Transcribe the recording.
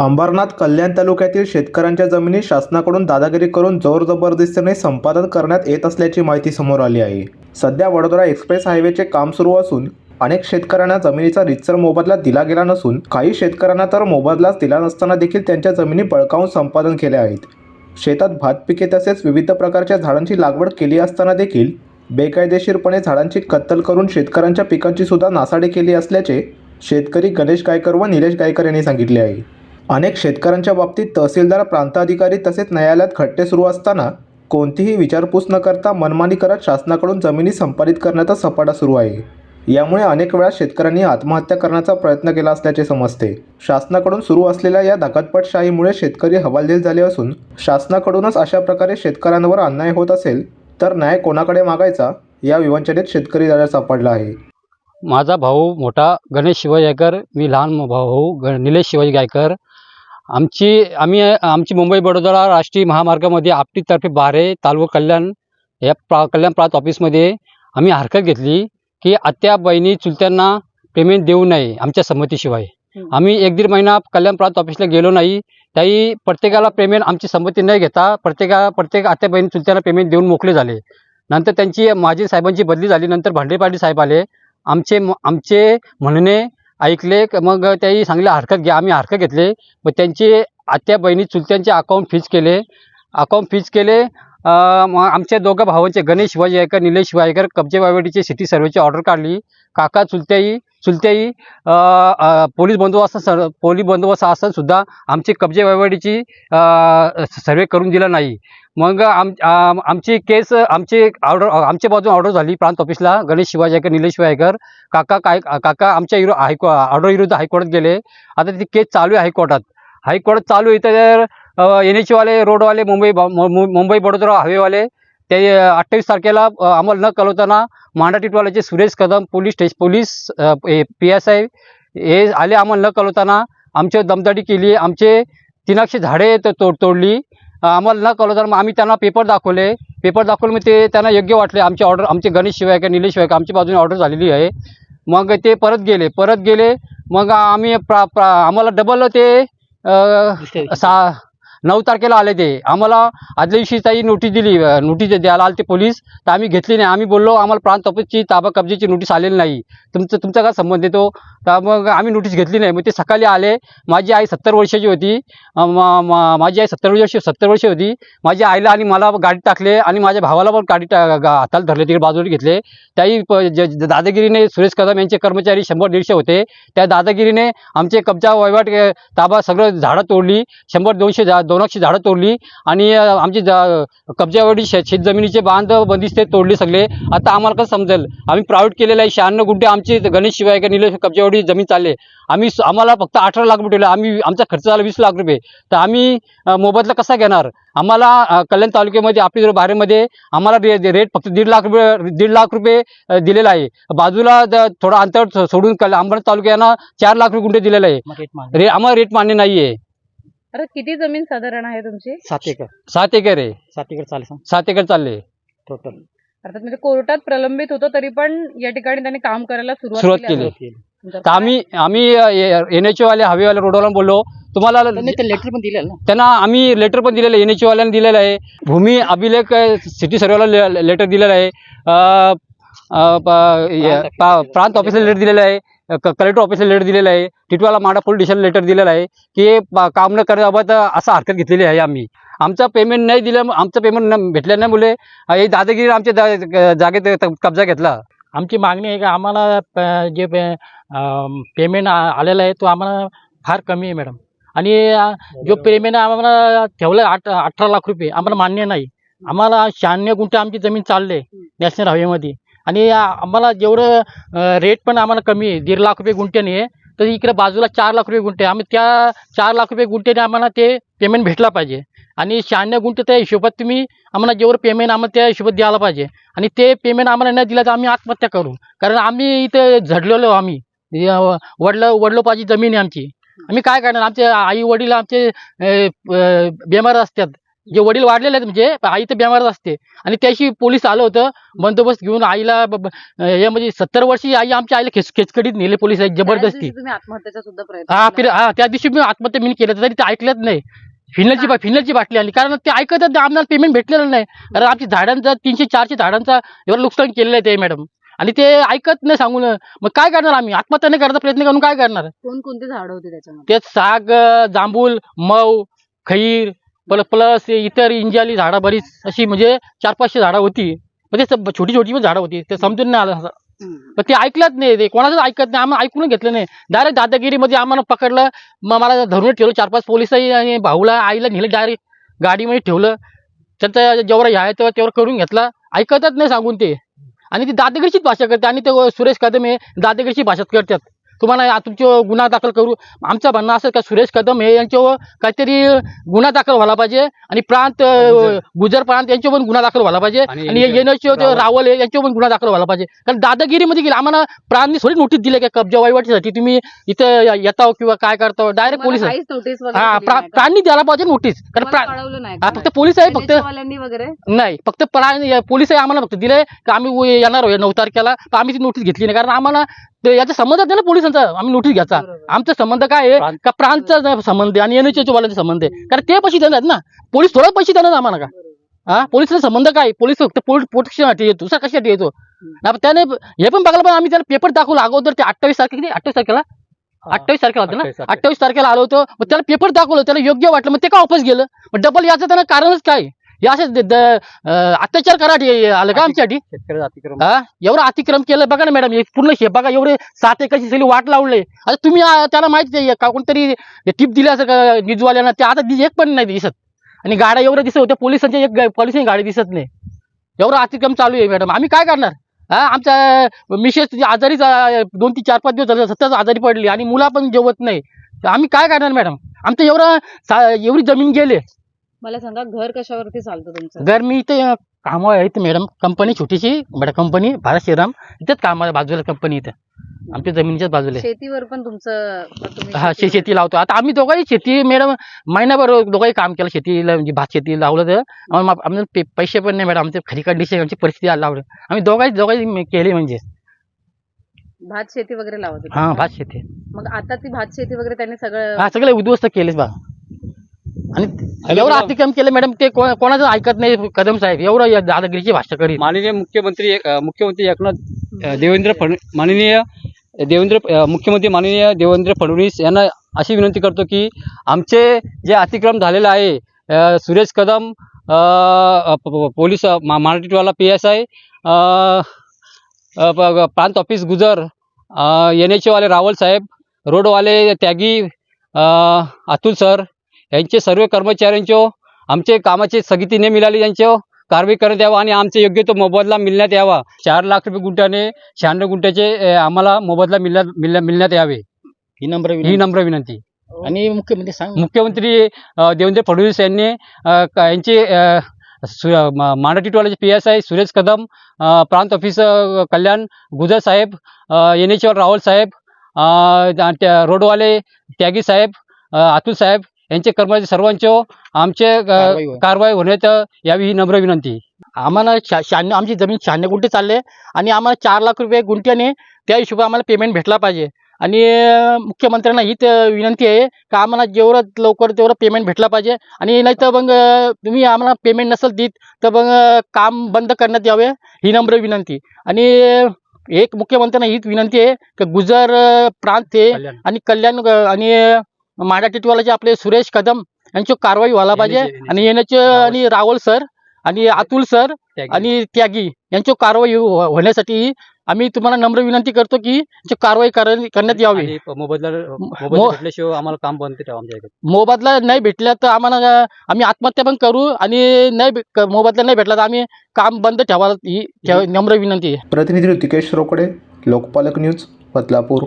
अंबरनाथ कल्याण तालुक्यातील शेतकऱ्यांच्या जमिनी शासनाकडून दादागिरी करून जोर जबरदस्तीने संपादन करण्यात येत असल्याची माहिती समोर आली आहे. सध्या वडोदरा एक्सप्रेस हायवेचे काम सुरू असून अनेक शेतकऱ्यांना जमिनीचा रितसर मोबदला दिला गेला नसून काही शेतकऱ्यांना तर मोबदलाच दिला नसताना देखील त्यांच्या जमिनी बळकावून संपादन केल्या आहेत. शेतात भात पिके तसेच विविध प्रकारच्या झाडांची लागवड केली असताना देखील बेकायदेशीरपणे झाडांची कत्तल करून शेतकऱ्यांच्या पिकांची सुद्धा नासाडी केली असल्याचे शेतकरी गणेश गायकर व निलेश गायकर यांनी सांगितले आहे. अनेक शेतकऱ्यांच्या बाबतीत तहसीलदार प्रांताधिकारी तसेच न्यायालयात खट्टे सुरू असताना कोणतीही विचारपूस न करता मनमानी करत शासनाकडून जमिनी संपादित करण्याचा सपाटा सुरू आहे. यामुळे अनेक वेळा शेतकऱ्यांनी आत्महत्या करण्याचा प्रयत्न केला असल्याचे समजते. शासनाकडून सुरू असलेल्या या धकातपटशाहीमुळे शेतकरी हवालदिल झाले असून शासनाकडूनच अशा प्रकारे शेतकऱ्यांवर अन्याय होत असेल तर न्याय कोणाकडे मागायचा या विवंचनेत शेतकरी दादा सापडला आहे. माझा भाऊ मोठा गणेश शिवाजी गायकर मी लहान भाऊ ग निलेश शिवाजी गायकर आमची आम्ही आमची मुंबई बडोदरा राष्ट्रीय महामार्गामध्ये आपटीतर्फे बारे तालुका कल्याण या प्रा कल्याण प्रांत ऑफिसमध्ये आम्ही हरकत घेतली की आत्या बहिणी चुलत्यांना पेमेंट देऊ नये आमच्या संमतीशिवाय. आम्ही एक दीड महिना कल्याण प्रांत ऑफिसला गेलो नाही त्याही प्रत्येकाला पेमेंट आमची संमती न घेता प्रत्येका प्रत्येक आत्या बहिणी चुलत्यांना पेमेंट देऊन मोकळे झाले. नंतर त्यांची माजी साहेबांची बदली झाली नंतर भांडे पाटील साहेब आले. आमचे म- आमचे म्हणणे ऐकले मग त्याही सांगले हरकत घ्या आम्ही हरकत घेतले. मग त्यांचे आत्या बहिणी चुलत्यांचे अकाउंट फीज केले. अकाउंट फीज केले. मग आमच्या दोघं भावांचे गणेश शिवाजी आयकर निलेश शिवाजी कब्जे वावडीचे सिटी सर्वेची ऑर्डर काढली. काका चुलत्याही चुलत्याही पोलीस बंदोबस्त सर पोलीस बंदोबस्त असं सुद्धा आमची कब्जे वायवडीची सर्वे करून दिला नाही. मग आम आमची केस आमची ऑर्डर आमच्या बाजून ऑर्डर झाली प्रांत ऑफिसला गणेश शिवाजी आयकर निलेश शिवाजी काका काय काका आमच्या विरो हायको ऑर्डर विरुद्ध हायकोर्टात गेले. आता ती केस चालू आहे हायकोर्टात. हायकोर्टात चालू आहे तर एन एचवाले रोडवाले मुंबई ब- मुंबई बडोदरा हायवेवाले ते अठ्ठावीस तारखेला अ, आम्हाला न कळवताना Manda टिटवाल्याचे Suresh Kadam police station police P S I हे आले आम्हाला न कळवताना आमच्या दमदाटी केली. आमचे तीनाक्षे झाडे तोड तोडली. आम्हाला न कळवताना मग आम्ही त्यांना पेपर दाखवले. पेपर दाखवले मग ते त्यांना योग्य वाटले. आमची ऑर्डर आमचे गणेश शिवायकर निलेश शिवायकर आमच्या बाजूने ऑर्डर झालेली आहे. मग ते परत गेले. परत गेले. मग आम्ही प्रा प्रा आम्हाला डबल ते सा नऊ तारखेला आले ते. आम्हाला आदल्या दिवशी नोटीस दिली नोटीस द्यायला आले ते पोलीस तर आम्ही घेतली नाही. आम्ही बोललो आम्हाला प्राण तपासची ताबा कब्जेची नोटीस आलेली नाही. तुमचं तुमचा काय संबंध येतो तर मग आम्ही नोटीस घेतली नाही. मग ते सकाळी आले. माझी आई सत्तर वर्षाची होती. म- माझी आई सत्तर वर्ष सत्तर वर्ष होती. माझ्या आईला आणि मला गाडीत टाकले आणि माझ्या भावाला पण गाडी टा- हाताला धरले तिकडे बाजूला घेतले. त्याही प- ज- दादागिरीने सुरेश कदम यांचे कर्मचारी शंभर दीडशे होते. त्या दादागिरीने आमचे कब्जा वहिवाट ताबा सगळं झाडं तोडली. शंभर दोनशे झा दोनशे झाडं तोडली आणि आमची कब्जावडी शेत शेतजमिनीचे बांध बंदिस्ते तोडले सगळे. आता आम्हाला कसं समजेल? आम्ही प्रायव्हेट केलेलं आहे. शहाण्णव गुंठे आमचे गणेश शिवाय का निलेश कब्जावडी जमीन चालले. आम्ही आम्हाला फक्त अठरा लाख रुपये ठेवले. आम्ही आमचा खर्च झाला वीस लाख रुपये. तर आम्ही मोबदला कसा घेणार? आम्हाला कल्याण तालुक्यामध्ये आपली जर बाहेरमध्ये आम्हाला रे रेट फक्त दीड लाख रुपये दीड लाख रुपये दिलेला आहे. बाजूला थोडं अंतर सोडून कल अंबरनाथ तालुक्यानं चार लाख रुपये गुंठे दिलेलं आहे. रे आम्हाला रेट मान्य नाही आहे अरे किती जमीन साधारण आहे तुमची? सात एकर. सात एकर आहे. सात एकर चालेल सात एकर चालले. टोटल अर्थात म्हणजे कोर्टात प्रलंबित होतं तरी पण या ठिकाणी त्यांनी काम करायला सुरुवात सुरुवात केली. तर आम्ही आम्ही एन एच वाले हवेवाले रोडवाला बोललो. तुम्हाला त्यांनी ते लेटर पण दिलेलं ना? त्यांना आम्ही लेटर पण दिलेलं आहे एन एच वाल्याने दिलेलं आहे. भूमी अभिलेख सिटी सर्वेला लेटर दिलेलं आहे. अ, अ, प- य- पा- प्रांत ऑफिसला लेटर दिलेलं आहे. कलेक्टर ऑफिसला लेटर दिलेलं आहे. टिटवाला माडा पोलीस स्टेशनला लेटर दिलेलं आहे की काम न करण्याबाबत असं हरकत घेतलेली आहे आम्ही. आमचं पेमेंट नाही दिलं आमचं पेमेंट न भेटल्यामुळे हे दादागिरी आमच्या जा- जागेत कब्जा घेतला. आमची मागणी आहे का आम्हाला प- जे पेमेंट आलेला आहे तो आम्हाला फार कमी आहे मॅडम आणि जो पेमेंट आम्हाला ठेवलं आठ अठरा लाख रुपये आम्हाला मान्य नाही. आम्हाला शहाण्णव गुंठे आमची जमीन चालले नॅशनल हायवेमध्ये आणि आम्हाला जेवढं रेट पण आम्हाला कमी आहे दीड लाख रुपये गुंठ्याने आहे तर इकडे बाजूला चार लाख रुपये गुंठे आम्ही त्या चार लाख रुपये गुंठ्याने आम्हाला ते पेमेंट भेटला पाहिजे. आणि शहाण्णव गुंठे त्या हिशोबात तुम्ही आम्हाला जेवढं पेमेंट आम्हाला त्या हिशोबात द्यायला पाहिजे. आणि ते पेमेंट आम्हाला नाही दिलं तर आम्ही आत्महत्या करू. कारण आम्ही इथे झडलेलो आम्ही. वडलं वडलं वडलोपाची जमीन आहे आमची. आम्ही काय करणार? आमचे आई वडील आमचे बेमार असतात. जे वडील वाढलेले आहेत म्हणजे आई तर बेमारच असते. आणि त्याशी पोलीस आलं होतं बंदोबस्त घेऊन आईला हे म्हणजे सत्तर वर्षी आई आमच्या आईला खेच खेचकडीत नेले पोलीस जबरदस्ती. दिवशी तुम्ही आत्महत्येचा सुद्धा प्रयत्न हा हा त्या दिवशी मी आत्महत्या मी केलं तरी ते ऐकलंच नाही. फिनलची फिनलची बाटली आली कारण ते ऐकतच आम्हाला पेमेंट भेटलेलं नाही. कारण आमची झाडांचा तीनशे चारशे झाडांचा एवढं नुकसान केलेलं आहे ते मॅडम. आणि ते ऐकत नाही सांगून मग काय करणार आम्ही? आत्महत्या नाही करायचा प्रयत्न करून काय करणार? कोणकोणती झाडं होती त्याच्यामध्ये? ते साग जांभूल मऊ खैर प्ल प्लस इतर इंजाली झाडं बरीच अशी म्हणजे चार पाचशे झाडं होती. म्हणजे छोटी छोटी पण झाडं होती. ते समजून नाही आलं. पण ते ऐकलंच नाही ते. कोणाचंच ऐकत नाही. आम्हाला ऐकून घेतलं नाही. डायरेक्ट दादागिरीमध्ये आम्हाला पकडलं. मग मला धरून ठेवलं. चार पाच पोलिसही आणि भाऊला आईला नेलं डायरेक्ट गाडीमध्ये ठेवलं. त्यांचं जेवढं ह्या तेव्हा तेवढं करून घेतला. ऐकतच नाही सांगून ते. आणि ती दादागिरीचीच भाषा करते. आणि ते सुरेश कदम हे दादागिरीची भाषा करतात. तुम्हाला तुमचे गुन्हा दाखल करू. आमचं म्हणणं असं का सुरेश कदम हे यांच्यावर काहीतरी गुन्हा दाखल व्हायला पाहिजे आणि प्रांत गुजर. प्रांत यांच्यावर पण गुन्हा दाखल व्हायला पाहिजे. आणि येण्याचे रावल. रावल आहे यांच्यावर पण गुन्हा दाखल व्हायला पाहिजे. कारण दादागिरीमध्ये गेले आम्हाला प्रांतनी थोडी नोटीस दिली का कब्जा वहिवाटीसाठी तुम्ही इथं येताव किंवा काय करताव? डायरेक्ट पोलीस हा दिली प्रा- नाही का? प्रांतनी द्यायला पाहिजे नोटीस कारण हा? फक्त पोलीस आहे फक्त नाही फक्त प्राणी पोलीस आम्हाला फक्त दिले की आम्ही येणार नऊ तारखेला. तर आम्ही ती नोटीस घेतली नाही. कारण आम्हाला ते याचा संबंध ना पोलिसांचा. आम्ही नोटीस घ्यायचा. आमचा संबंध काय आहे? प्रांत- का प्रांतचा संबंध आहे आणि एनएचओ वाल्यांचा संबंध आहे. कारण ते पैसे देणार ना. पोलीस थोडा पैसे देणार आम्हाला का? हा? पोलिसचा संबंध काय पोलीस फक्त प्रोटेक्शनसाठी येतो. दुसरा कशासाठी येतो? त्याने हे पण बघायला पण आम्ही त्याला पेपर दाखवला अगोदर. ते अठ्ठावीस तारखे किती अठ्ठावीस तारखेला? अठ्ठावीस तारखेला होतं ना? 28 तारखेला. अठ्ठावीस तारखेला आलो होतो. मग त्याला पेपर दाखवलं. त्याला योग्य वाटलं. मग ते का वापस गेलं? मग डबल याचं त्याला कारणच काय? हे असे अत्याचार कराटे आलं का आमच्यासाठी? शेतकऱ्याचा अतिक्रमण हा? एवढं अतिक्रम केलं बघा ना मॅडम हे पूर्ण हे बघा एवढे सात एकरची सगळी वाट लावले आता तुम्ही आ, त्याला माहिती आहे का कोणतरी टिप दिली असं का निजवाल्यांना ते आता दि- एक पण नाही दिसत. आणि गाड्या एवढ्या दिसत होत्या पोलिसांच्या एक पोलिसांची गाडी दिसत नाही. एवढं अतिक्रम चालू आहे मॅडम. आम्ही काय करणार? हा? आमच्या मिसेस आजारीच आ, दोन तीन चार पाच दिवस झाले सतत आजारी पडली आणि मुला पण जेवत नाही. तर आम्ही काय करणार मॅडम? आमचं एवढं सा- एवढी जमीन गेले मला सांगा घर कशावरती चालतं तुमचं? घर मी इथे कामावर आहे इथे मॅडम कंपनी छोटीशी बडा कंपनी भारत श्रीराम. इथेच कामाला बाजूला कंपनी इथं. आमच्या जमिनीच्याच बाजूला आहे. शेतीवर पण तुमचं तुम्ही हा शे- शेती लावतो. आता आम्ही दोघंही शेती मॅडम महिनाभर दोघंही काम केलं. शेतीला म्हणजे भात शेती लावलं तर. आम्हाला मा- आम्हाला पे- पैसे पण नाही मॅडम आमचे खरी कंडिशन आमची परिस्थिती लावली. आम्ही दोघंही दोघंही केली म्हणजे. भात शेती वगैरे लावत होते. हा भात शेती. मग आता ती भात शेती वगैरे त्यांनी सगळं हा सगळे उद्ध्वस्त केलेच बा. आणि एवढं. अतिक्रम केलं मॅडम ते कोणाचं ऐकत नाही कदम साहेब एवढं दादागिरीची भाषा करीत माननीय मुख्यमंत्री मुख्यमंत्री एकनाथ देवेंद्र फड माननीय देवेंद्र मुख्यमंत्री माननीय देवेंद्र फडणवीस यांना अशी विनंती करतो की आमचे जे अतिक्रम झालेलं आहे सुरेश कदम पोलीस मराठीवाला पी एस आय प्रांत ऑफिस गुजर एन एच वाले रावल साहेब रोडवाले त्यागी अतुल सर यांचे सर्व कर्मचाऱ्यांचे आमचे कामाची स्थगिती नाही मिळाली यांच्यावर कारवाई करण्यात यावा आणि आमचे योग्य तो मोबदला मिळण्यात यावा. चार लाख रुपये गुंठ्याने शहाण्णव गुंठ्याचे आम्हाला मोबदला मिळण्यात मिळण्या- मिळण्यात यावे. ही नंबर ही नम्र विनंती. आणि मुख्यमंत्री सांग मुख्यमंत्री देवेंद्र फडणवीस यांनी यांचे अ, सु- म- मराठी टोलाचे P S I Suresh Kadam प्रांत ऑफिस कल्याण गुजर साहेब एन एच राहुल साहेब रोडवाले त्यागी साहेब अतुल साहेब यांचे कर्मचारी सर्वांचे आमचे अ, कारवाई होण्यात यावी ही नम्र विनंती. आम्हाला शा- शहाण्णव आमची जमीन शहाण्णव गुंठे चालले आणि आम्हाला चार लाख रुपये गुंठ्याने त्या हिशोबाने आम्हाला पेमेंट भेटला पाहिजे. आणि मुख्यमंत्र्यांना हीच विनंती आहे का आम्हाला जेवढं लवकर तेवढं पेमेंट भेटला पाहिजे आणि नाही तर मग तुम्ही आम्हाला पेमेंट नसेल देत तर मग काम बंद करण्यात यावे ही नम्र विनंती. आणि एक मुख्यमंत्र्यांना हीच विनंती आहे की गुजर प्रांत हे कल्याण. आणि कल्याण आणि माडा टिटवालाचे आपले सुरेश कदम यांची कारवाई व्हायला पाहिजे. आणि येण्याचे आणि रावल सर आणि अतुल सर त्यागी. आणि त्यागी यांची कारवाई हो- होण्यासाठी आम्ही तुम्हाला नम्र विनंती करतो की कारवाई कर- करण्यात यावी. मोबदला भेटल्याशिवाय आम्हाला काम बंद मोबदला नाही भेटला तर आम्हाला आम्ही आत्महत्या पण करू आणि नाही मोबदला नाही भेटला तर आम्ही काम बंद ठेवायला ही ठेव- नम्र विनंती आहे. प्रतिनिधी ऋतिकेश रोकडे लोकपालक न्यूज बदलापूर.